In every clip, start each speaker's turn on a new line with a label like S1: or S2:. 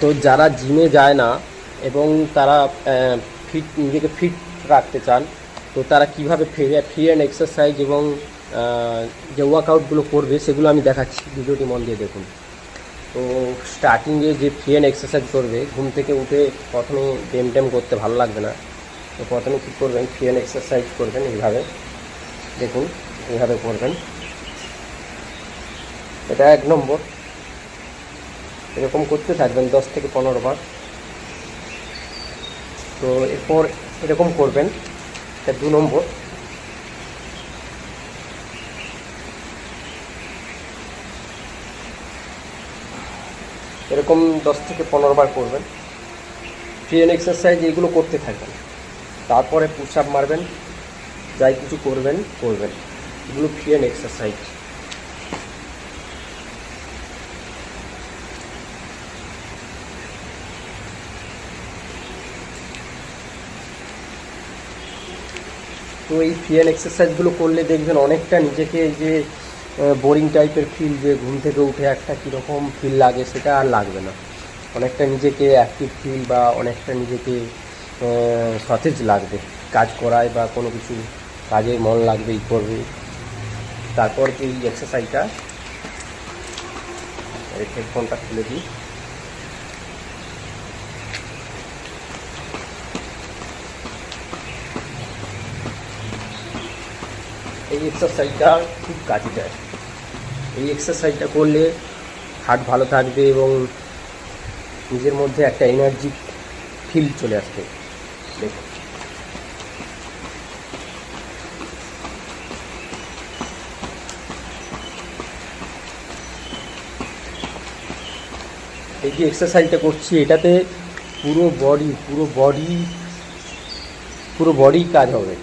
S1: তো যারা জিমে যায় না এবং তারা ফিট নিজেকে ফিট রাখতে চান, তো তারা কীভাবে ফ্রি ফ্রি অ্যান্ড এক্সারসাইজ এবং যে ওয়ার্কআউটগুলো করবে সেগুলো আমি দেখাচ্ছি। ভিডিওটি মন দিয়ে দেখুন। তো স্টার্টিংয়ে যে ফ্রি অ্যান্ড এক্সারসাইজ করবে, ঘুম থেকে উঠে প্রথমে ডেম টেম করতে ভালো লাগবে না। তো প্রথমে কী করবেন ফ্রি অ্যান্ড এক্সারসাইজ করবেন এইভাবে। দেখুন, এইভাবে করবেন। এটা এক নম্বর। এরকম করতে থাকবেন দশ থেকে পনেরো বার। তো এরপর এরকম করবেন, এটা দু নম্বর। এরকম দশ থেকে পনেরো বার করবেন। অ্যান্ড এক্সারসাইজ এগুলো করতে থাকবেন। তারপরে পুশ আপ মারবেন, যাই কিছু করবেন করবেন। এগুলো ফ্রি অ্যান্ড এক্সারসাইজ তো এই অ্যান্ড এক্সারসাইজগুলো করলে দেখবেন অনেকটা নিজেকে যে বোরিং টাইপের ফিল যে ঘুম থেকে উঠে একটা কীরকম ফিল লাগে সেটা আর লাগবে না। অনেকটা নিজেকে অ্যাক্টিভ ফিল বা অনেকটা নিজেকে সতেজ লাগবে। কাজ করায় বা কোনো কিছু কাজে মন লাগবে ই করবে। তারপর এই এক্সারসাইজটা হেডফোনটা খুলে দিই। এই এক্সারসাইজটা খুব কাজে দেয়। এই এক্সারসাইজটা করলে হার্ট ভালো থাকবে এবং নিজের মধ্যে একটা এনার্জি ফিল চলে আসবে। দেখুন। এই যে এক্সারসাইজটা করছি, এটাতে পুরো বডি পুরো বডি পুরো বডি কাজ হবে।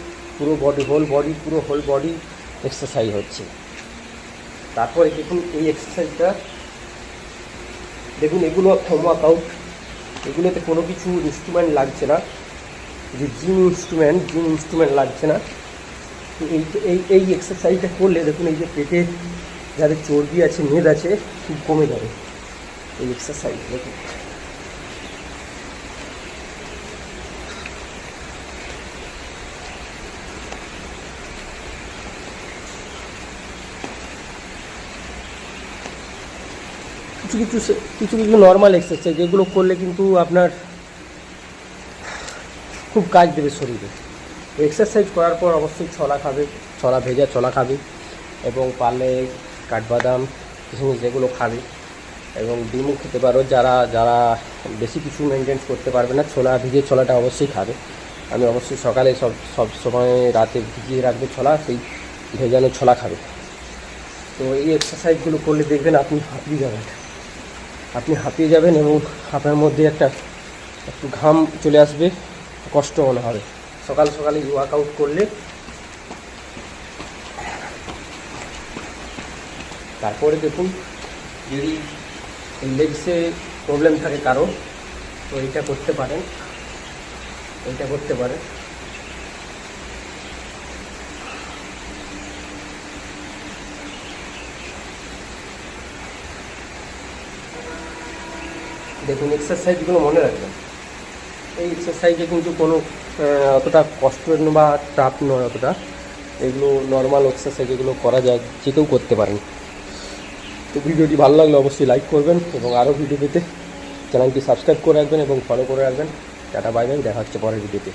S1: পুরো বডি হোল বডি পুরো হোল বডি এক্সারসাইজ হচ্ছে। তারপরে দেখুন এই এক্সারসাইজটা দেখুন এগুলো হোম ওয়ার্কআউট এগুলোতে কোনো কিছু ইনস্ট্রুমেন্ট লাগছে না। যে জিম ইনস্ট্রুমেন্ট জিম ইনস্ট্রুমেন্ট লাগছে না। তো এই এই এই এক্সারসাইজটা করলে দেখুন এই যে পেটে যাদের চর্বি আছে, মেদ আছে, খুব কমে যাবে। এই এক্সারসাইজ দেখুন। কিছু কিছু কিছু কিছু নর্মাল এক্সারসাইজ এগুলো করলে কিন্তু আপনার খুব কাজ দেবে শরীরে। এক্সারসাইজ করার পর অবশ্যই ছলা খাবে, ছলা ভেজা ছলা খাবে এবং পারলে কাঠবাদাম, কিশমিশ যেগুলো খাবে এবং ডিমও খেতে পারো। যারা যারা বেশি কিছু মেনটেন করতে পারবে না, ছোলা ভিজে ছোলাটা অবশ্যই খাবে। আমি অবশ্যই সকালে সব সব সময় রাতে ভিজিয়ে রাখবে ছোলা, সেই ভেজানো ছোলা খাবে। তো এই এক্সারসাইজগুলো করলে দেখবেন আপনি হাঁপিয়ে যাবেন। আপনি হাঁপিয়ে যাবেন এবং আপনার মধ্যে একটা একটু ঘাম চলে আসবে, কষ্ট মনে হবে। সকাল সকালে ওয়ার্কআউট করলে তারপরে দেখুন, যদি লেগসে প্রবলেম থাকে কারও, তো এইটা করতে পারেন এইটা করতে পারেন। দেখুন এক্সারসাইজগুলো মনে রাখবেন। এই এক্সারসাইজে কিন্তু কোনো অতটা কষ্ট বা টাফ নয় অতটা। এগুলো নর্মাল এক্সারসাইজ এগুলো করা যায়, যে কেউ করতে পারেন। তো ভিডিওটি ভালো লাগলে অবশ্যই লাইক করবেন এবং আরও ভিডিও পেতে চ্যানেলটি সাবস্ক্রাইব করে রাখবেন এবং ফলো করে রাখবেন। টাটা বাই বাই দেখা হচ্ছে পরের ভিডিওতে